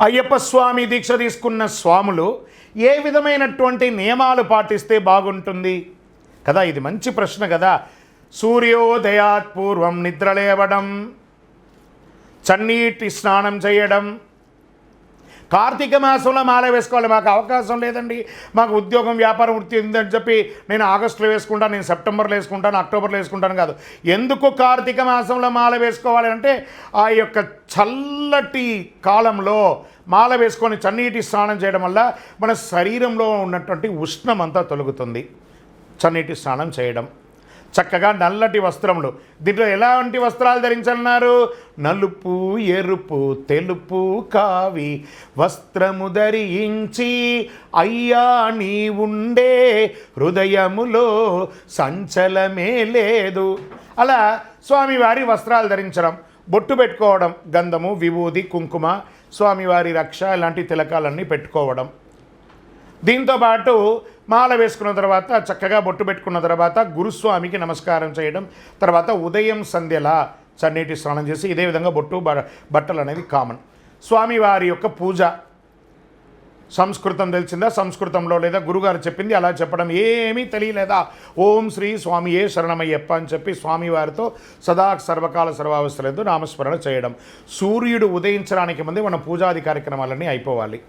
అయ్యప్ప స్వామి దీక్ష తీసుకున్న స్వాములు ఏ విధమైనటువంటి నియమాలు పాటిస్తే బాగుంటుంది? కదా ఇది మంచి ప్రశ్న కదా. సూర్యోదయాత్ పూర్వం నిద్రలేవడం చన్నీటి స్నానం చేయడం కార్తీక మాసంలో మాల వేసుకోవాలి. మాకు అవకాశం లేదండి. మాకు ఉద్యోగం వ్యాపారం వృత్తి ఉందని చెప్పి నేను ఆగస్టులో వేసుకుంటాను నేను సెప్టెంబర్లో వేసుకుంటాను అక్టోబర్లో వేసుకుంటాను కాదు. ఎందుకు కార్తీక మాసంలో మాల వేసుకోవాలి అంటే ఆ యొక్క చల్లటి కాలంలో మాల వేసుకొని చన్నీటి స్నానం చేయడం వల్ల మన శరీరంలో ఉన్నటువంటి ఉష్ణం అంతా తొలగుతుంది. చన్నీటి స్నానం చేయడం. చక్కగా నల్లటి వస్త్రములు. దీంట్లో ఎలాంటి వస్త్రాలు ధరించన్నారు నలుపు ఎరుపు తెలుపు కావి. వస్త్రము ధరించి అయ్యా నీ ఉండే హృదయములో సంచలమే లేదు. అలా స్వామివారి వస్త్రాలు ధరించడం బొట్టు పెట్టుకోవడం గంధము విభూది కుంకుమ స్వామివారి రక్ష ఇలాంటి తిలకాలన్నీ పెట్టుకోవడం. దీంతో పాటు మాల వేసుకున్న తర్వాత చక్కగా బొట్టు పెట్టుకున్న తర్వాత గురుస్వామికి నమస్కారం చేయడం తర్వాత ఉదయం సంధ్యలా చన్నీటి స్నానం చేసి ఇదే విధంగా బొట్టు బ- బట్టలు అనేది కామన్. స్వామివారి యొక్క పూజ. సంస్కృతం తెలిసిందా? సంస్కృతంలో లేదా గురుగారు చెప్పింది అలా చెప్పడం ఏమీ తెలియలేదా? ఓం శ్రీ స్వామి ఏ శరణమయ్యప్ప అని చెప్పి స్వామివారితో సదా సర్వకాల సర్వావస్థలతో నామస్మరణ చేయడం. సూర్యుడు ఉదయించడానికి ముందే మన పూజాది కార్యక్రమాలన్నీ అయిపోవాలి.